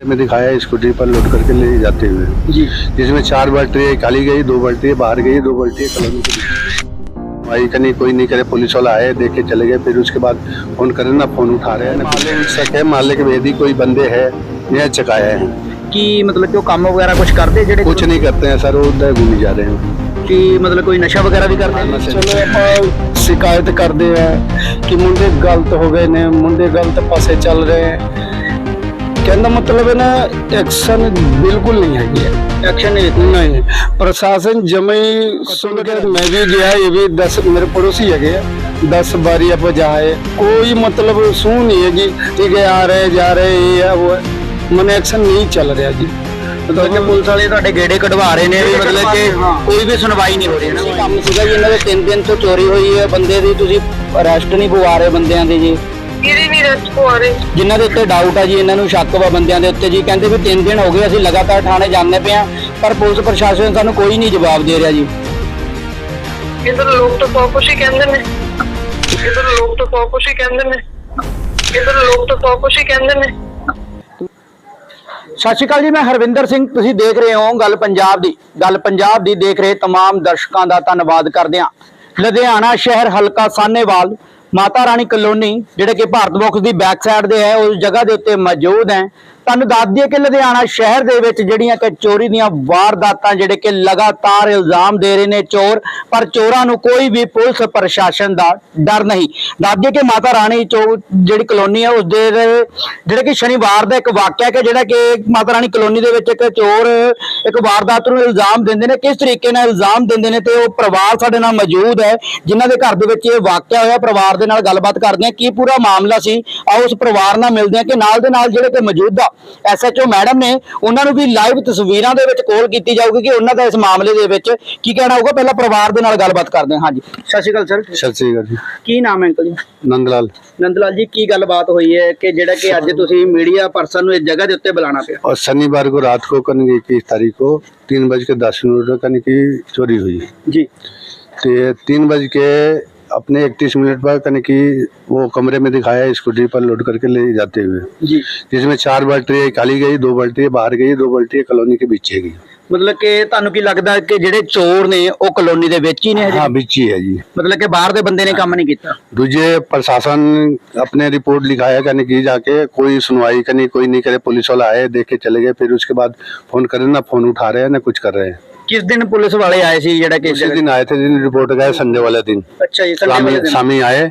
में दिखाया स्कूटी पर लोड करके ले जाते हुए जी जिसमें चार बाल्टी खाली गई दो बाल्टी बाहर गई दो बाल्टी कॉलोनी के बीच। भाई कहीं कोई नहीं करे पुलिस वाला आए देख के चले गए फिर उसके बाद फोन करे ना फोन उठा रहे हैं ना माले में शक है माले के भेदी कोई बंदे है यह चकाया है ਕੀ ਮਤਲਬ ਕਿ ਉਹ ਕੰਮ ਵਗੈਰਾ ਕੁਝ ਕਰਦੇ ਜਿਹੜੇ कुछ नहीं करते हैं सर वो उधर घूमी जा रहे हैं ਕੀ ਮਤਲਬ ਕੋਈ ਨਸ਼ਾ ਵਗੈਰਾ ਵੀ ਕਰਦੇ ਨੇ ਚਲੋ ਆਪਾਂ ਸ਼ਿਕਾਇਤ ਕਰਦੇ ਆ ਕਿ ਮੁੰਡੇ ਗਲਤ ਹੋ ਗਏ ਨੇ ਮੁੰਡੇ ਗਲਤ ਪਾਸੇ ਚੱਲ ਰਹੇ ਕਹਿਣ ਮਤਲਬ ਹੈ ਐਕਸ਼ਨ ਬਿਲਕੁਲ ਨਹੀਂ ਹੈਗੀ ਐਕਸ਼ਨ ਨਹੀਂ ਪ੍ਰਸ਼ਾਸਨ ਜਮੇ ਸੁਣ ਕੇ ਮੈਂ ਵੀ ਗਿਆ ਇਹ ਵੀ 10 ਮੇਰੇ ਪੜੋਸੀ ਹੈਗੇ ਆ। 10 ਬਾਰੀ ਆਪ ਜਾਏ ਕੋਈ ਮਤਲਬ ਸੂ ਨਹੀਂ ਹੈਗੀ ਠੀਕ ਹੈ ਆ ਰਹੇ ਜਾ ਰਹੇ ਇਹ ਆ ਉਹ ਮਨ ਐਕਸ਼ਨ ਨਹੀਂ ਚੱਲ ਰਿਹਾ ਜੀ। ਮਤਲਬ ਪੁਲਿਸ ਵਾਲੇ ਤੁਹਾਡੇ ਗੇੜੇ ਕਢਵਾ ਰਹੇ ਨੇ ਮਤਲਬ ਕਿ ਕੋਈ ਵੀ ਸੁਣਵਾਈ ਨਹੀਂ ਹੋ ਰਹੀ ਨਾ ਕੰਮ ਸੀਗਾ ਜੀ ਇਹਨਾਂ ਦੇ 3 ਦਿਨ ਤੋਂ ਚੋਰੀ ਹੋਈ ਹੈ। ਬੰਦੇ ਦੀ ਤੁਸੀਂ ਅਰੈਸਟ ਨਹੀਂ ਪਵਾ ਰਹੇ ਬੰਦਿਆਂ ਦੇ ਜੀ। ਇਹਦੀ ਨਹੀਂ ਰੈਸਟ ਪਵਾ ਰਹੇ ਜਿਨ੍ਹਾਂ ਦੇ ਉੱਤੇ ਡਾਊਟ ਆ ਜੀ ਇਹਨਾਂ ਨੂੰ ਸ਼ੱਕ ਵਾ ਬੰਦਿਆਂ ਦੇ ਉੱਤੇ ਜੀ। ਕਹਿੰਦੇ ਵੀ ਤਿੰਨ ਦਿਨ ਹੋ ਗਏ ਅਸੀਂ ਲਗਾਤਾਰ ਥਾਣੇ ਜਾਂਦੇ ਪਏ ਆ ਪਰ ਪੁਲਿਸ ਪ੍ਰਸ਼ਾਸਨ ਸਾਨੂੰ ਕੋਈ ਨਹੀਂ ਜਵਾਬ ਦੇ ਰਿਹਾ ਜੀ। ਇਧਰ ਲੋਕ ਤਾਂ ਬਹੁਤ ਕੁਛ ਹੀ ਕਹਿੰਦੇ ਨੇ। ਇਧਰ ਲੋਕ ਤਾਂ ਬਹੁਤ ਕੁਛ ਹੀ ਕਹਿੰਦੇ ਨੇ। ਇਧਰ ਲੋਕ ਤਾਂ ਬਹੁਤ ਕੁਛ ਹੀ ਕਹਿੰਦੇ ਨੇ। ਸਤਿ ਸ਼੍ਰੀ ਅਕਾਲ ਜੀ ਮੈਂ ਹਰਵਿੰਦਰ ਸਿੰਘ। ਤੁਸੀਂ ਦੇਖ ਰਹੇ ਹੋ ਗੱਲ ਪੰਜਾਬ ਦੀ। ਗੱਲ ਪੰਜਾਬ ਦੀ ਦੇਖ ਰਹੇ ਤਮਾਮ ਦਰਸ਼ਕਾਂ ਦਾ ਧੰਨਵਾਦ ਕਰਦੇ ਹਾਂ। ਲੁਧਿਆਣਾ ਸ਼ਹਿਰ ਹਲਕਾ ਸਾਹਨੇਵਾਲ ਮਾਤਾ ਰਾਣੀ ਕਲੋਨੀ, ਜਿਹੜੇ ਕਿ ਭਾਰਤ ਬਾਕਸ ਦੀ ਬੈਕ ਸਾਈਡ ਦੇ ਹੈ, ਉਸ ਜਗ੍ਹਾ ਦੇ ਉੱਤੇ ਮੌਜੂਦ ਹੈ। ਤੁਹਾਨੂੰ ਦੱਸ ਦਈਏ ਕਿ ਲੁਧਿਆਣਾ ਸ਼ਹਿਰ ਦੇ ਵਿੱਚ ਜਿਹੜੀਆਂ ਕਿ ਚੋਰੀ ਦੀਆਂ ਵਾਰਦਾਤਾਂ ਜਿਹੜੇ ਕਿ ਲਗਾਤਾਰ ਇਲਜ਼ਾਮ ਦੇ ਰਹੇ ਨੇ ਚੋਰ, ਪਰ ਚੋਰਾਂ ਨੂੰ ਕੋਈ ਵੀ ਪੁਲਿਸ ਪ੍ਰਸ਼ਾਸਨ ਦਾ ਡਰ ਨਹੀਂ। ਦੱਸ ਦਈਏ ਕਿ ਮਾਤਾ ਰਾਣੀ ਚੌ ਜਿਹੜੀ ਕਲੋਨੀ ਹੈ ਉਸ ਦੇ ਜਿਹੜੇ ਕਿ ਸ਼ਨੀਵਾਰ ਦਾ ਇੱਕ ਵਾਕਿਆ ਕਿ ਜਿਹੜਾ ਕਿ ਮਾਤਾ ਰਾਣੀ ਕਲੋਨੀ ਦੇ ਵਿੱਚ ਇੱਕ ਚੋਰ ਇੱਕ ਵਾਰਦਾਤ ਨੂੰ ਇਲਜ਼ਾਮ ਦਿੰਦੇ ਨੇ, ਕਿਸ ਤਰੀਕੇ ਨਾਲ ਇਲਜ਼ਾਮ ਦਿੰਦੇ ਨੇ ਤੇ ਉਹ ਪਰਿਵਾਰ ਸਾਡੇ ਨਾਲ ਮੌਜੂਦ ਹੈ, ਜਿਨ੍ਹਾਂ ਦੇ ਘਰ ਦੇ ਵਿੱਚ ਇਹ ਵਾਕਿਆ ਹੋਇਆ, ਪਰਿਵਾਰ ਦੇ ਨਾਲ ਗੱਲਬਾਤ ਕਰਦੇ ਹਾਂ, ਕੀ ਪੂਰਾ ਮਾਮਲਾ ਸੀ? ਆਓ ਉਸ ਪਰਿਵਾਰ ਨਾਲ ਮਿਲਦੇ ਹਾਂ ਕਿ ਨਾਲ ਦੇ ਨਾਲ ਜਿਹੜੇ ਕਿ ਮੌਜੂਦਾ ਐਸਐਚਓ ਮੈਡਮ ਨੇ ਉਹਨਾਂ ਨੂੰ ਵੀ ਲਾਈਵ ਤਸਵੀਰਾਂ ਦੇ ਵਿੱਚ ਕੋਲ ਕੀਤੀ ਜਾਊਗੀ ਕਿ ਉਹਨਾਂ ਦਾ ਇਸ ਮਾਮਲੇ ਦੇ ਵਿੱਚ ਕੀ ਕਹਿਣਾ ਹੋਊਗਾ ਪਹਿਲਾਂ ਪਰਿਵਾਰ ਦੇ ਨਾਲ ਗੱਲਬਾਤ ਕਰਦੇ ਹਾਂ ਹਾਂਜੀ ਸਤਿ ਸ਼੍ਰੀ ਅਕਾਲ ਸਰ सत श्रीकाल जी ਕੀ ਨਾਮ ਹੈ ਅੰਕਲ ਜੀ नंदलाल ਨੰਦਲਾਲ ਜੀ ਕੀ ਗੱਲਬਾਤ ਹੋਈ ਹੈ ਕਿ ਜਿਹੜਾ ਕਿ ਅੱਜ ਤੁਸੀਂ ਮੀਡੀਆ ਪਰਸਨ ਨੂੰ ਇਸ ਜਗ੍ਹਾ ਦੇ ਉੱਤੇ ਬੁਲਾਉਣਾ ਪਿਆ और शनिवार को रात को कन की इक्कीस तारीख को तीन बज के दस मिनट कन की चोरी हुई ਜੀ तो ये तीन बज के अपने इकतीस मिनट पर कन की वो कमरे में दिखाया स्कूटी पर लोड करके ले जाते हुए ਜੀ जिसमें चार बाल्टी खाली गई दो बाल्टी बाहर गई दो बाल्टी कॉलोनी के पीछे गई ਮਤਲਬ ਕਿ ਤੁਹਾਨੂੰ ਕੀ ਲੱਗਦਾ ਕਿ ਜਿਹੜੇ ਚੋਰ ਨੇ ਉਹ ਕਲੋਨੀ ਦੇ ਵਿੱਚ ਹੀ ਨੇ ਹਜੇ हाँ बीची है जी ਮਤਲਬ ਕਿ ਬਾਹਰ ਦੇ ਬੰਦੇ ਨੇ ਕੰਮ ਨਹੀਂ ਕੀਤਾ दूजे प्रशासन अपने रिपोर्ट लिखाया कहीं की जाके कोई सुनवाई कहीं कोई नहीं करे पुलिस वाला आए देख के चले गए फिर उसके बाद फोन करे ना फोन उठा रहे हैं ना कुछ कर रहे हैं ਕਿਸ ਦਿਨ ਪੁਲਿਸ ਵਾਲੇ ਆਏ ਸੀ ਜਿਹੜਾ ਕਿ उसी दिन आए थे दिन रिपोर्ट गए संडे वाले दिन ਅੱਛਾ ਜੀ ਸੰਡੇ ਵਾਲੇ स्वामी ਦਿਨ स्वामी आए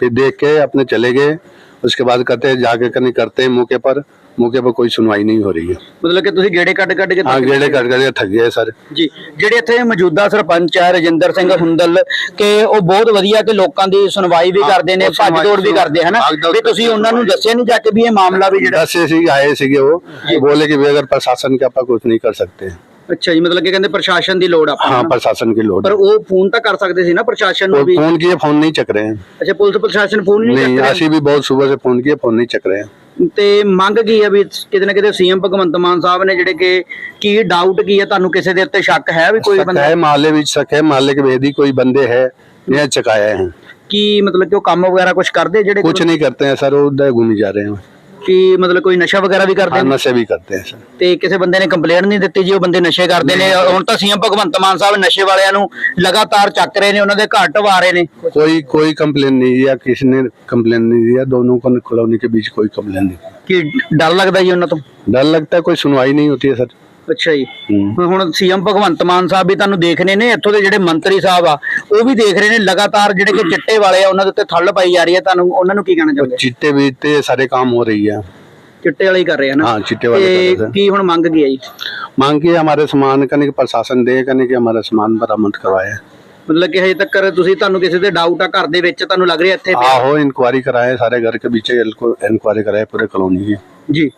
फिर देख के अपने चले गए उसके बाद कहते हैं जाके कहीं करते हैं मौके पर मौके पर कोई सुनवाई नहीं हो रही है ਮਤਲਬ ਕਿ ਤੁਸੀਂ ਗੇੜੇ ਕੱਢ ਕੱਢ ਕੇ हाँ गेड़े कट कर थक गए सर ਜੀ ਜਿਹੜੇ ਇੱਥੇ ਮੌਜੂਦਾ ਸਰਪੰਚ ਹੈ ਰਜਿੰਦਰ ਸਿੰਘ ਹੁੰਦਲ ਕਿ ਉਹ ਬਹੁਤ ਵਧੀਆ ਕਿ ਲੋਕਾਂ ਦੀ ਸੁਣਵਾਈ ਵੀ ਹਾਂ, ਕਰਦੇ ਨੇ ਉਹ ਭੱਜ ਸੁਣਵਾਈ- ਦੌੜ ਵੀ ਕਰਦੇ ਹਨਾ ਭਾਗ ਦੌੜ ਵੀ ਤੁਸੀਂ ਉਹਨਾਂ ਨੂੰ ਦੱਸਿਆ ਨਹੀਂ ਜਾ ਕੇ ਵੀ ਇਹ ਮਾਮਲਾ ਵੀ ਜਿਹੜਾ दस से आए सीगे वो बोले कि बगैर प्रशासन के आप कुछ नहीं कर सकते ਅੱਛਾ ਜੀ ਮਤਲਬ ਕਿ ਕਹਿੰਦੇ ਪ੍ਰਸ਼ਾਸਨ ਦੀ ਲੋੜ ਆ ਆਪਾਂ हाँ ਨੂੰ। प्रशासन की लोड ਪਰ ਉਹ ਫੋਨ ਤਾਂ ਕਰ ਸਕਦੇ ਸੀ ਨਾ ਪ੍ਰਸ਼ਾਸਨ ਨੂੰ और ਵੀ फोन किए फोन नहीं चक रहे हैं ਅੱਛਾ ਪੁਲਿਸ ਪ੍ਰਸ਼ਾਸਨ ਫੋਨ ਨਹੀਂ नहीं ਚੱਕ ऐसी भी बहुत सुबह से फोन किए फोन नहीं चक रहे हैं ਰਿਹਾ ਤੇ ਮੰਗ ਕੀ ਹੈ ਵੀ ਕਿਤੇ ਨਾ ਕਿਤੇ ਸੀਐਮ ਭਗਵੰਤ ਮਾਨ ਸਾਹਿਬ ਨੇ ਜਿਹੜੇ ਕਿ ਕੀ ਡਾਊਟ ਕੀ ਹੈ ਤੁਹਾਨੂੰ ਕਿਸੇ ਦੇ ਉੱਤੇ ਸ਼ੱਕ ਹੈ ਵੀ ਕੋਈ शक ਬੰਦਾ है मोहल्ले भी शक है मोहल्ले के भेदी कोई बंदे है यह चकाया है ਕੀ ਮਤਲਬ ਕਿ ਉਹ ਕੰਮ ਵਗੈਰਾ ਕੁਝ ਕਰਦੇ ਜਿਹੜੇ कुछ नहीं करते हैं सर वो उधर घूमी जा रहे हैं ਕੀ ਮਤਲਬ ਕੋਈ ਨਸ਼ਾ ਵਗੈਰਾ ਵੀ ਕਰਦੇ हाँ, ਨੇ नशे भी करते हैं सर ਤੇ ਕਿਸੇ ਬੰਦੇ ਨੇ ਕੰਪਲੇਂਟ ਨਹੀਂ ਦਿੱਤੀ ਜੀ ਉਹ ਬੰਦੇ ਨਸ਼ੇ ਕਰਦੇ ਨੇ ਹੁਣ ਤਾਂ ਸੀਐਮ ਭਗਵੰਤ ਮਾਨ ਸਾਹਿਬ ਨਸ਼ੇ ਵਾਲਿਆਂ ਨੂੰ ਲਗਾਤਾਰ ਚੱਕ ਰਹੇ ਨੇ ਉਹਨਾਂ ਦੇ ਘਰ ਢਵਾ ਰਹੇ ਨੇ कोई कोई कंप्लेन नहीं दिया किसी ने कंप्लेन नहीं दिया दोनों को कॉलोनी के बीच कोई कंप्लेन नहीं ਕੀ ਡਰ ਲੱਗਦਾ ਜੀ ਉਹਨਾਂ ਤੋਂ डर लगता है कोई सुनवाई नहीं होती है सर ਅੱਛਾ ਜੀ हम्म। ਹੁਣ ਸੀਐਮ ਭਗਵੰਤ ਮਾਨ ਸਾਹਿਬ ਵੀ ਤੁਹਾਨੂੰ ਦੇਖ ਰਹੇ ਨੇ ਇੱਥੋਂ ਦੇ ਜਿਹੜੇ ਮੰਤਰੀ ਸਾਹਿਬ ਆ ਉਹ ਵੀ ਦੇਖ ਰਹੇ ਨੇ ਲਗਾਤਾਰ ਜਿਹੜੇ ਕਿ ਚਿੱਟੇ ਵਾਲੇ ਆ ਉਹਨਾਂ ਦੇ ਉੱਤੇ ਥੱਲ ਪਾਈ ਜਾ ਰਹੀ ਹੈ ਤੁਹਾਨੂੰ ਉਹਨਾਂ ਨੂੰ ਕੀ ਕਹਿਣਾ ਚਾਹੁੰਦੇ चिट्टे बीते सारे काम हो रही है ਚਿੱਟੇ ਵਾਲੇ ਹੀ ਕਰ ਰਹੇ ਆ ਨਾ हाँ चिट्टे वाले कर रहे ਤੇ थे। ਕੀ ਹੁਣ ਮੰਗ ਕੀ ਹੈ ਜੀ मांग की हमारे सामान करने के प्रशासन दे करने के हमारा सामान बरामद करवाए ਮਤਲਬ ਕਿ ਹਜੇ ਤੱਕ ਤੁਸੀਂ ਤੁਹਾਨੂੰ ਕਿਸੇ ਦੇ ਡਾਊਟ ਆ ਘਰ ਦੇ ਵਿੱਚ ਤੁਹਾਨੂੰ ਲੱਗ ਰਿਹਾ ਇੱਥੇ ਪਿਆ आहो इंक्वायरी कराए सारे घर के पीछे इंक्वायरी कराए पूरे कॉलोनी की ਜੀ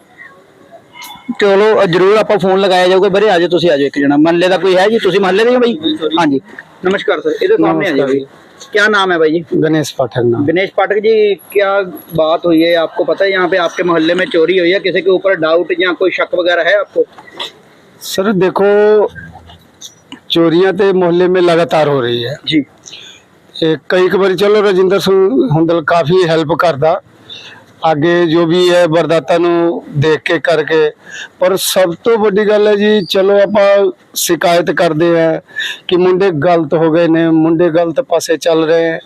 ਚਲੋ ਜਰੂਰ ਆਪਾਂ ਫੋਨ ਲਗਾਇਆ ਜਾਊਗਾ ਬਰੇ ਆਜੋ ਤੁਸੀਂ ਆਜੋ ਇੱਕ ਜਣਾ ਮਹੱਲੇ ਦਾ ਕੋਈ ਹੈ ਜੀ ਤੁਸੀਂ ਮਹੱਲੇ ਦੇ ਹੋ ਬਾਈ ਹਾਂਜੀ ਨਮਸਕਾਰ ਸਰ ਇਹਦੇ ਸਾਹਮਣੇ ਆ ਜੀ ਬਾਈ क्या नाम है भाई जी गणेश पाठक नाम गणेश पाठक जी क्या बात हुई है आपको पता है यहाँ पे आपके मोहल्ले में चोरी हुई है किसी के ऊपर डाउट या कोई शक वगैरह है आपको सर देखो चोरियां तो मोहल्ले में लगातार हो रही है जी एक कई बार चलो रजिंदर सिंह हुंदल काफ़ी हेल्प करता ਅੱਗੇ ਜੋ ਵੀ ਹੈ ਵਰਦਾਤਾ ਨੂੰ ਦੇਖ ਕੇ ਕਰਕੇ। ਪਰ ਸਭ ਤੋਂ ਵੱਡੀ ਗੱਲ ਹੈ ਜੀ ਚਲੋ ਆਪਾਂ ਸ਼ਿਕਾਇਤ ਕਰਦੇ ਆ ਕਿ ਮੁੰਡੇ ਗਲਤ ਹੋ ਗਏ ਨੇ ਮੁੰਡੇ ਗਲਤ ਪਾਸੇ ਚੱਲ ਰਹੇ ਹੈ।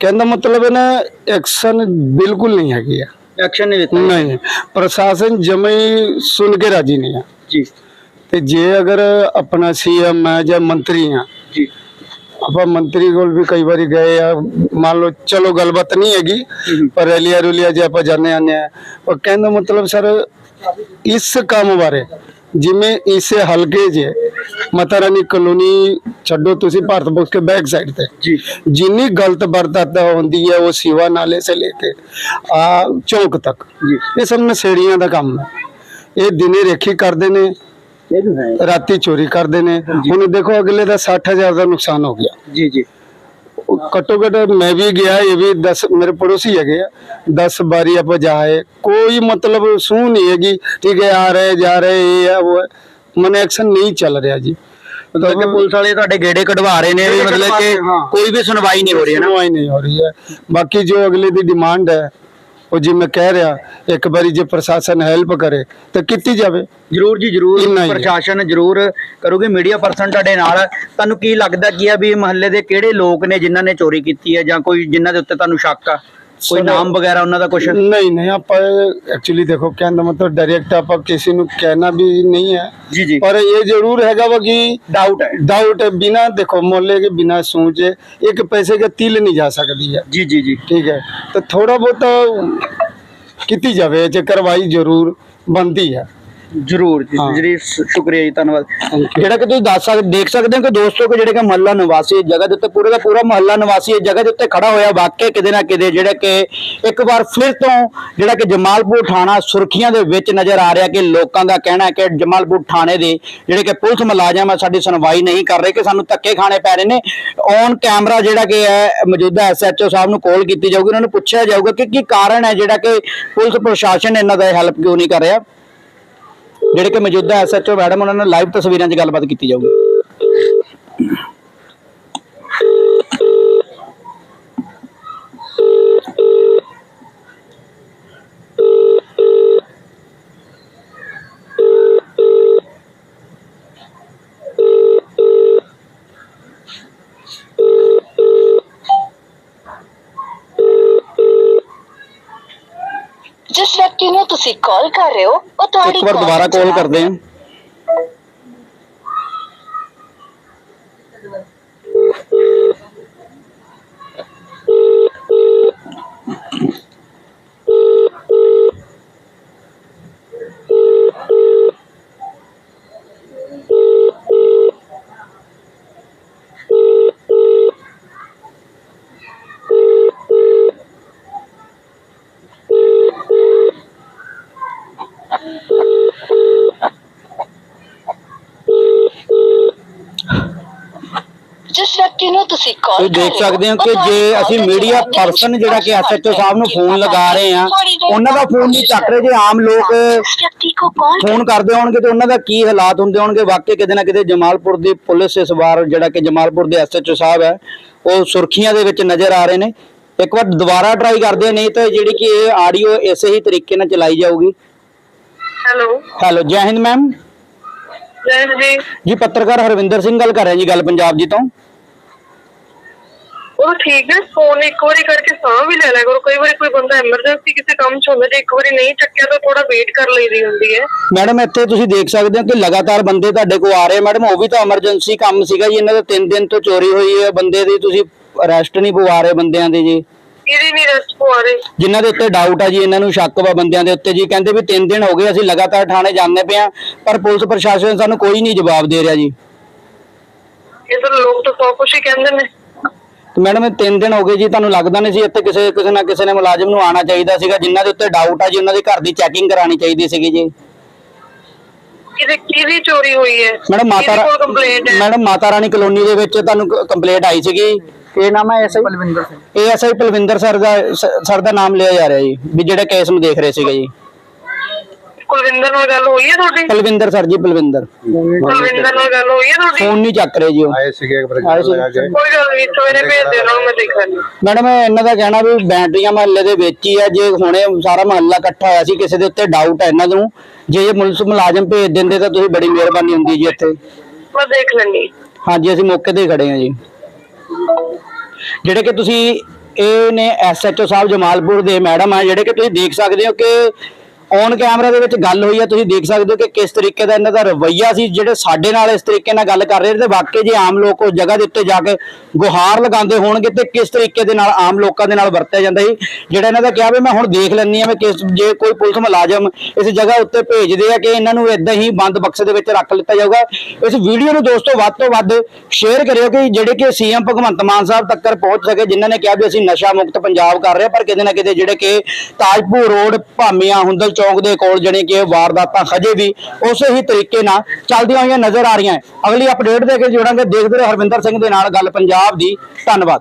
ਕਹਿੰਦਾ ਮਤਲਬ ਹੈ ਨਾ ਐਕਸ਼ਨ ਬਿਲਕੁਲ ਨਹੀਂ ਹੈਗੀ ਹੈ ਐਕਸ਼ਨ ਨਹੀਂ ਦਿੱਤਾ। ਨਹੀਂ ਪ੍ਰਸ਼ਾਸਨ ਜਮੇ ਸੁਣ ਕੇ ਰਾਜੀ ਨਹੀਂ ਹੈ ਜੀ। ਤੇ ਜੇ ਅਗਰ ਆਪਣਾ ਸੀਐਮ ਹੈ ਜਾਂ ਮੰਤਰੀ ਆ ਜੀ। ਆਪਾਂ ਮੰਤਰੀ ਕੋਲ ਵੀ ਕਈ ਵਾਰੀ ਗਏ ਆ ਮੰਨ ਲਓ ਚਲੋ ਗੱਲਬਾਤ ਨਹੀਂ ਹੈਗੀ ਪਰ ਰੈਲੀਆਂ ਰੁਲੀਆਂ ਜੇ ਆਪਾਂ ਜਾਂਦੇ ਆਨੇ ਆ। ਉਹ ਕਹਿੰਦਾ ਮਤਲਬ ਸਰ ਇਸ ਕੰਮ ਬਾਰੇ ਜਿਵੇਂ ਇਸੇ ਹਲਕੇ 'ਚ ਮਾਤਾ ਰਾਣੀ ਕਲੋਨੀ ਛੱਡੋ ਤੁਸੀਂ ਭਾਰਤ ਬੁੱਕਸ ਕੇ ਬੈਕ ਸਾਈਡ ਤੇ। ਜੀ। ਜਿੰਨੀ ਗਲਤ ਬਰਤਾਤਾ ਹੁੰਦੀ ਹੈ ਉਹ ਸਿਵਾ ਨਾਲੇ ਸੇ ਲੈ ਕੇ ਆ ਚੌਕ ਤੱਕ। ਜੀ। ਇਹ ਸਭ ਨਸ਼ੇੜੀਆਂ ਦਾ ਕੰਮ ਹੈ। ਇਹ ਦਿਨੇ ਰੇਖੀ ਕਰਦੇ ਨੇ ਇਹ ਵੀ ਹੈ। ਰਾਤੀ ਚੋਰੀ ਕਰਦੇ ਨੇ। ਹੁਣ ਦੇਖੋ ਅਗਲੇ ਦਾ 60000 ਦਾ ਨੁਕਸਾਨ ਹੋ ਗਿਆ। ਜੀ ਜੀ। ਘੱਟੋ ਘੱਟ ਮੈਂ ਵੀ ਗਿਆ ਇਹ ਵੀ 10 ਮੇਰੇ ਪੜੋਸੀ ਹੈਗੇ ਆ। 10 ਬਾਰੀ ਆਪਾਂ ਜਾਏ ਕੋਈ ਮਤਲਬ ਸੂਹ ਨਹੀਂ ਹੈਗੀ ਠੀਕ ਹੈ ਆ ਰਹੇ ਜਾ ਰਹੇ ਇਹ ਹੈ ਉਹ ਮਨੇ ਐਕਸ਼ਨ ਨਹੀਂ ਚੱਲ ਰਿਹਾ ਜੀ। ਮਤਲਬ ਕਿ ਪੁਲਿਸ ਵਾਲੇ ਤੁਹਾਡੇ ਗੇੜੇ ਕਢਵਾ ਰਹੇ ਨੇ ਮਤਲਬ ਕਿ। ਕੋਈ ਵੀ ਸੁਣਵਾਈ ਨਹੀਂ ਹੋ ਰਹੀ ਹੈ ਨਾ? ਸੁਣਵਾਈ ਨਹੀਂ ਹੋ ਰਹੀ ਹੈ। ਬਾਕੀ ਜੋ ਅਗਲੇ ਦੀ ਡਿਮਾਂਡ ਹੈ ਉਹ ਜੀ ਮੈਂ ਕਹਿ ਰਿਹਾ ਇੱਕ ਵਾਰੀ ਜੇ ਪ੍ਰਸ਼ਾਸਨ ਹੈਲਪ ਕਰੇ ਤਾਂ ਕੀਤੀ ਜਾਵੇ ਜਰੂਰ ਜੀ ਜਰੂਰ ਇੰਨਾ ਹੀ ਹੈ। ਪ੍ਰਸ਼ਾਸਨ ਜਰੂਰ ਕਰੂਗੇ ਮੀਡੀਆ ਪਰਸਨ ਤੁਹਾਡੇ ਨਾਲ ਹੈ। ਤੁਹਾਨੂੰ ਕੀ ਲੱਗਦਾ ਕੀ ਆ ਵੀ ਮਹੱਲੇ ਦੇ ਕਿਹੜੇ ਲੋਕ ਨੇ ਜਿਨ੍ਹਾਂ ਨੇ ਚੋਰੀ ਕੀਤੀ ਹੈ ਜਾਂ ਕੋਈ ਜਿਨ੍ਹਾਂ ਦੇ ਉੱਤੇ ਤੁਹਾਨੂੰ ਸ਼ੱਕ ਆ ਕੋਈ ਨਾਮ ਵਗੈਰਾ ਉਹਨਾਂ ਦਾ ਕੁਝ ਨਹੀਂ ਨਹੀਂ ਆਪਾਂ ਐਕਚੁਅਲੀ ਦੇਖੋ ਕਹਿਣ ਦਾ ਮਤਲਬ ਡਾਇਰੈਕਟ ਆਪਾਂ ਕਿਸੇ ਨੂੰ ਕਹਿਣਾ ਵੀ ਨਹੀਂ ਹੈ। ਜੀ ਜੀ। ਪਰ ਇਹ ਜ਼ਰੂਰ ਹੈਗਾ ਵਾ ਕਿ ਡਾਊਟ ਹੈ। ਡਾਊਟ ਹੈ ਬਿਨਾ ਦੇਖੋ ਮੁੱਲੇ ਕੇ ਬਿਨਾ ਸੋਚੇ ਇੱਕ ਪੈਸੇ ਕੇ ਤਿਲ ਨਹੀਂ ਜਾ ਸਕਦੀ ਹੈ। ਜੀ ਜੀ ਜੀ। ਠੀਕ ਹੈ। ਤਾਂ ਥੋੜਾ ਬਹੁਤ ਕੀਤੀ ਜਾਵੇ ਜੇ ਕਰਵਾਈ ਜ਼ਰੂਰ ਬੰਦੀ ਹੈ। ਜਰੂਰ ਜੀ ਹਾਂ। ਜੀ ਸ਼- ਸ਼ੁਕਰੀਆ ਜੀ ਧੰਨਵਾਦ you. ਜਿਹੜਾ ਕਿ ਤੁਸੀਂ ਦੱਸ ਸਕਦੇ ਦੇਖ ਸਕਦੇ ਹੋ ਕਿ ਦੋਸਤੋ ਕਿ ਜਿਹੜੇ ਕਿ ਮਹੱਲਾ ਨਿਵਾਸੀ ਇਸ ਜਗ੍ਹਾ ਦੇ ਉੱਤੇ ਪੂਰੇ ਦਾ ਪੂਰਾ ਮਹੱਲਾ ਨਿਵਾਸੀ ਇਸ ਜਗ੍ਹਾ ਦੇ ਉੱਤੇ ਖੜਾ ਹੋਇਆ ਵਾਕਿਆ ਕਿਤੇ ਨਾ ਕਿਤੇ ਜਿਹੜਾ ਕਿ ਇੱਕ ਵਾਰ ਫਿਰ ਤੋਂ ਜਿਹੜਾ ਕਿ ਜਮਾਲਪੁਰ ਥਾਣਾ ਸੁਰਖੀਆਂ ਦੇ ਵਿੱਚ ਨਜ਼ਰ ਆ ਰਿਹਾ ਕਿ ਲੋਕਾਂ ਦਾ ਕਹਿਣਾ ਹੈ ਕਿ ਜਮਾਲਪੁਰ ਥਾਣੇ ਦੇ ਜਿਹੜੇ ਕਿ ਪੁਲਿਸ ਮੁਲਾਜ਼ਮ ਆ ਸਾਡੀ ਸੁਣਵਾਈ ਨਹੀਂ ਕਰ ਰਹੇ ਕਿ ਸਾਨੂੰ ਧੱਕੇ ਖਾਣੇ ਪੈ ਰਹੇ ਨੇ ਔਨ ਕੈਮਰਾ ਜਿਹੜਾ ਕਿ ਹੈ ਮੌਜੂਦਾ ਐਸਐਚਓ ਸਾਹਿਬ ਨੂੰ ਕਾਲ ਕੀਤੀ ਜਾਊਗੀ ਉਹਨਾਂ ਨੂੰ ਪੁੱਛਿਆ ਜਾਊਗਾ ਕਿ ਕੀ ਕਾਰਨ ਹੈ ਜਿਹੜਾ ਕਿ ਪੁਲਿਸ ਪ੍ਰਸ਼ਾਸਨ ਇਹਨਾਂ ਦਾ ਹੈਲਪ ਕਿਉਂ ਨਹੀਂ ਕਰ ਰਿਹਾ ਜਿਹੜੇ ਕਿ ਮੌਜੂਦਾ ਐਸਐਚਓ ਮੈਡਮ ਉਹਨਾਂ ਨਾਲ ਲਾਈਵ ਤਸਵੀਰਾਂ 'ਚ ਗੱਲਬਾਤ ਕੀਤੀ ਜਾਊਗੀ। ਜਿਸ ਵਿਅਕਤੀ ਨੂੰ ਤੁਸੀਂ ਕਾਲ ਕਰ ਰਹੇ ਹੋ? ਉਹ ਤੁਹਾਡੀ ਇੱਕ ਵਾਰ call ਦੁਬਾਰਾ ਕਾਲ ਕਰਦੇ ਹਾਂ। ਤੁਸੀਂ ਕਾਲ ਤੁਸੀਂ ਦੇਖ ਸਕਦੇ ਹੋ ਕਿ ਜੇ ਅਸੀਂ ਮੀਡੀਆ ਪਰਸਨ ਜਿਹੜਾ ਕਿ ਐਸਐਚਓ ਸਾਹਿਬ ਨੂੰ ਫੋਨ ਲਗਾ ਰਹੇ ਆ ਉਹਨਾਂ ਦਾ ਫੋਨ ਨਹੀਂ ਚੱਕ ਰਹੇ ਜੇ ਆਮ ਲੋਕ ਫੋਨ ਕਰਦੇ ਹੋਣਗੇ ਤੇ ਉਹਨਾਂ ਦਾ ਕੀ ਹਾਲਾਤ ਹੁੰਦੇ ਹੋਣਗੇ? ਵਾਕਈ ਕਿਤੇ ਨਾ ਕਿਤੇ ਜਮਾਲਪੁਰ ਦੀ ਪੁਲਿਸ ਇਸ ਵਾਰ ਜਿਹੜਾ ਕਿ ਜਮਾਲਪੁਰ ਦੇ ਐਸਐਚਓ ਸਾਹਿਬ ਹੈ ਉਹ ਸੁਰਖੀਆਂ ਦੇ ਵਿੱਚ ਨਜ਼ਰ ਆ ਰਹੇ ਨੇ। ਇੱਕ ਵਾਰ ਦੁਬਾਰਾ ਟਰਾਈ ਕਰਦੇ ਨਹੀਂ ਤਾਂ ਜਿਹੜੀ ਕਿ ਇਹ ਆਡੀਓ ਇਸੇ ਹੀ ਤਰੀਕੇ ਨਾਲ ਚਲਾਈ ਜਾਊਗੀ। ਹੈਲੋ। ਹੈਲੋ ਜੈ ਹਿੰਦ ਮੈਮ। ਜੈ ਜੀ। ਜੀ ਪੱਤਰਕਾਰ ਹਰਵਿੰਦਰ ਸਿੰਘ ਗੱਲ ਕਰ ਰਿਹਾ ਜੀ ਗੱਲ ਪੰਜਾਬ ਜੀ ਤੋਂ। ਉਹ ਠੀਕ ਹੈ ਫੋਨ ਇੱਕ ਵਾਰੀ ਕਰਕੇ ਸਾਹ ਵੀ ਲੈ ਲਿਆ ਕਰੋ। ਕਈ ਵਾਰੀ ਕੋਈ ਬੰਦਾ ਐਮਰਜੈਂਸੀ ਕਿਸੇ ਕੰਮ 'ਚ ਹੁੰਦਾ ਜੇ ਇੱਕ ਵਾਰੀ ਨਹੀਂ ਚੱਕਿਆ ਤਾਂ ਥੋੜਾ ਵੇਟ ਕਰ ਲਈਦੀ ਹੁੰਦੀ ਹੈ। ਮੈਡਮ ਇੱਥੇ ਤੁਸੀਂ ਦੇਖ ਸਕਦੇ ਹੋ ਕਿ ਲਗਾਤਾਰ ਬੰਦੇ ਤੁਹਾਡੇ ਕੋਲ ਆ ਰਹੇ ਮੈਡਮ ਉਹ ਵੀ ਤਾਂ ਐਮਰਜੈਂਸੀ ਕੰਮ ਸੀਗਾ ਜੀ ਇਹਨਾਂ ਦਾ 3 ਦਿਨ ਤੋਂ ਚੋਰੀ ਹੋਈ ਹੈ। ਬੰਦੇ ਦੀ ਤੁਸੀਂ ਅਰੈਸਟ ਨਹੀਂ ਪਵਾ ਰਹੇ ਬੰਦਿਆਂ ਦੇ ਜੀ। ਇਹਦੀ ਨਹੀਂ ਰੈਸਟ ਪਵਾ ਰਹੇ। ਜਿਨ੍ਹਾਂ ਦੇ ਉੱਤੇ ਡਾਊਟ ਆ ਜੀ ਇਹਨਾਂ ਨੂੰ ਸ਼ੱਕ ਵਾ ਬੰਦਿਆਂ ਦੇ ਉੱਤੇ ਜੀ। ਕਹਿੰਦੇ ਵੀ 3 ਦਿਨ ਹੋ ਗਏ ਅਸੀਂ ਲਗਾਤਾਰ ਥਾਣੇ ਜਾਂਦੇ ਪਏ ਆ ਪਰ ਪੁਲਿਸ ਪ੍ਰਸ਼ਾਸਨ ਸਾਨੂੰ ਕੋਈ ਨਹੀਂ ਜਵਾਬ ਦੇ ਰਿਹਾ ਜੀ। ਇਧਰ ਲੋਕ ਤਾਂ ਸੌ ਕੁਛ ਹੀ ਕਹਿੰਦੇ ਨੇ। ਤੇ ਮੈਡਮ ਇਹ 3 ਦਿਨ ਹੋ ਗਏ ਜੀ ਤੁਹਾਨੂੰ ਲੱਗਦਾ ਨਹੀਂ ਸੀ ਇੱਥੇ ਕਿਸੇ ਕਿਸੇ ਨਾ ਕਿਸੇ ਨੇ ਮੁਲਾਜ਼ਮ ਨੂੰ ਆਉਣਾ ਚਾਹੀਦਾ ਸੀਗਾ ਜਿਨ੍ਹਾਂ ਦੇ ਉੱਤੇ ਡਾਊਟ ਆ ਜੀ ਉਹਨਾਂ ਦੇ ਘਰ ਦੀ ਚੈਕਿੰਗ ਕਰਾਣੀ ਚਾਹੀਦੀ ਸੀਗੀ ਜੀ। ਕਿਹਦੀ ਕਿਹਦੀ ਚੋਰੀ ਹੋਈ ਹੈ? ਮੈਡਮ ਮਾਤਾ ਕਿਹਦੀ ਕੋਲ ਕੰਪਲੇਂਟ ਹੈ? ਮੈਡਮ ਮਾਤਾ ਰਾਣੀ ਕਲੋਨੀ ਦੇ ਵਿੱਚ ਤੁਹਾਨੂੰ ਕੰਪਲੇਂਟ ਆਈ ਸੀਗੀ। ਕੀ ਨਾਮ ਹੈ SI Palwinder Singh SI Palwinder sir ਦਾ ਸਰ ਦਾ ਨਾਮ ਲਿਆ ਜਾ ਰਿਹਾ ਜੀ ਵੀ ਜਿਹੜੇ ਕੇਸ ਨੂੰ ਦੇਖ ਰਹੇ ਸੀਗੇ ਜੀ। ਕੁਲਵਿੰਦਰ ਨਾਲ ਗੱਲ ਹੋਈ ਹੈ ਤੁਹਾਡੀ? ਪਲਵਿੰਦਰ ਸਰ ਜੀ ਪਲਵਿੰਦਰ ਕੁਲਵਿੰਦਰ ਨਾਲ ਗੱਲ ਹੋਈ ਹੈ ਤੁਹਾਡੀ? ਫੋਨ ਨਹੀਂ ਚੱਕ ਰਹੇ ਜੀ ਉਹ। ਆਏ ਸੀਗੇ ਇੱਕ ਆਏ ਸੀ। ਵਾਰ ਕੋਈ ਗੱਲ ਨਹੀਂ ਸਵੇਰੇ ਭੇਜ ਦੇ ਮੈਂ ਦੇਖ ਲੈਂਦੀ ਮੈਡਮ ਇਹਨਾਂ ਦਾ ਕਹਿਣਾ ਵੀ ਬੈਟਰੀਆਂ ਮਹੱਲੇ ਦੇ ਵਿੱਚ ਹੀ ਆ ਜੇ ਹੁਣੇ ਸਾਰਾ ਮਹੱਲਾ ਇਕੱਠਾ ਹੋਇਆ ਸੀ ਕਿਸੇ ਦੇ ਉੱਤੇ ਡਾਊਟ ਹੈ ਇਹਨਾਂ ਨੂੰ ਜੇ ਇਹ ਪੁਲਿਸ ਮੁਲਾਜ਼ਮ ਭੇਜ ਦਿੰਦੇ ਤਾਂ ਤੁਸੀਂ ਬੜੀ ਮਿਹਰਬਾਨੀ ਹੁੰਦੀ ਜੀ ਇੱਥੇ। ਮੈਂ ਦੇਖ ਲੈਂਦੀ। ਹਾਂਜੀ ਅਸੀਂ ਮੌਕੇ ਤੇ ਖੜੇ ਹਾਂ ਜੀ। ਜਿਹੜੇ ਕਿ ਤੁਸੀਂ ਇਹ ਨੇ ਐਸਐਚਓ ਸਾਹਿਬ ਜਮਾਲਪੁਰ ਦੇ ਮੈਡਮ ਆ ਜਿਹੜੇ ਕਿ ਤੁਸੀਂ ਦੇਖ ਸਕਦੇ ਹੋ ਕਿ ਔਨ ਕੈਮਰਾ ਦੇ ਵਿੱਚ ਗੱਲ ਹੋਈ ਹੈ ਤੁਸੀਂ ਦੇਖ ਸਕਦੇ ਹੋ ਕਿ ਕਿਸ ਤਰੀਕੇ ਦਾ ਇਹਨਾਂ ਦਾ ਰਵੱਈਆ ਸੀ, ਜਿਹੜੇ ਸਾਡੇ ਨਾਲ ਇਸ ਤਰੀਕੇ ਨਾਲ ਗੱਲ ਕਰ ਰਹੇ ਨੇ ਤੇ ਵਾਕਈ ਜੇ ਆਮ ਲੋਕ ਉਸ ਜਗ੍ਹਾ ਦੇ ਉੱਤੇ ਜਾ ਕੇ ਗੁਹਾਰ ਲਗਾਉਂਦੇ ਹੋਣਗੇ ਤੇ ਕਿਸ ਤਰੀਕੇ ਦੇ ਨਾਲ ਆਮ ਲੋਕਾਂ ਦੇ ਨਾਲ ਵਰਤਿਆ ਜਾਂਦਾ ਸੀ। ਜਿਹੜਾ ਇਹਨਾਂ ਦਾ ਕਿਹਾ ਵੀ ਮੈਂ ਹੁਣ ਦੇਖ ਲੈਂਦੀ ਆ ਵੀ ਕਿਸ, ਜੇ ਕੋਈ ਪੁਲਿਸ ਮੁਲਾਜ਼ਮ ਇਸ ਜਗ੍ਹਾ ਉੱਤੇ ਭੇਜਦੇ ਆ ਕਿ ਇਹਨਾਂ ਨੂੰ ਇਦਾਂ ਹੀ ਬੰਦ ਬਕਸੇ ਦੇ ਵਿੱਚ ਰੱਖ ਲਿੱਤਾ ਜਾਊਗਾ। ਇਸ ਵੀਡੀਓ ਨੂੰ ਦੋਸਤੋ ਵੱਧ ਤੋਂ ਵੱਧ ਸ਼ੇਅਰ ਕਰਿਓ ਕਿ ਜਿਹੜੇ ਕਿ ਸੀਐਮ ਭਗਵੰਤ ਮਾਨ ਸਾਹਿਬ ਤੱਕ ਪਹੁੰਚ ਸਕੇ, ਜਿਨ੍ਹਾਂ ਨੇ ਕਿਹਾ ਵੀ ਅਸੀਂ ਨਸ਼ਾ ਮੁਕਤ ਪੰਜਾਬ ਕਰ ਰਹੇ ਹਾਂ, ਪਰ ਕਿਤੇ ਨਾ ਕਿਤੇ ਜਿਹੜੇ ਕਿ ਤਾਜਪੁਰ ਰੋਡ, ਭਾਮੀਆਂ, ਹੁੰਦਲ ਚੌਂਕ ਦੇ ਕੋਲ ਜਿਹੜੇ ਕਿ ਵਾਰਦਾਤਾਂ ਹਜੇ ਵੀ ਉਸੇ ਹੀ ਤਰੀਕੇ ਨਾਲ ਚੱਲਦੀਆਂ ਹੋਈਆਂ ਨਜ਼ਰ ਆ ਰਹੀਆਂ ਅਗਲੀ ਅਪਡੇਟ ਦੇ ਕੇ ਜੁੜਾਂਗੇ। ਦੇਖਦੇ ਰਹੋ ਹਰਵਿੰਦਰ ਸਿੰਘ ਦੇ ਨਾਲ ਗੱਲ। ਪੰਜਾਬ ਦੀ ਧੰਨਵਾਦ।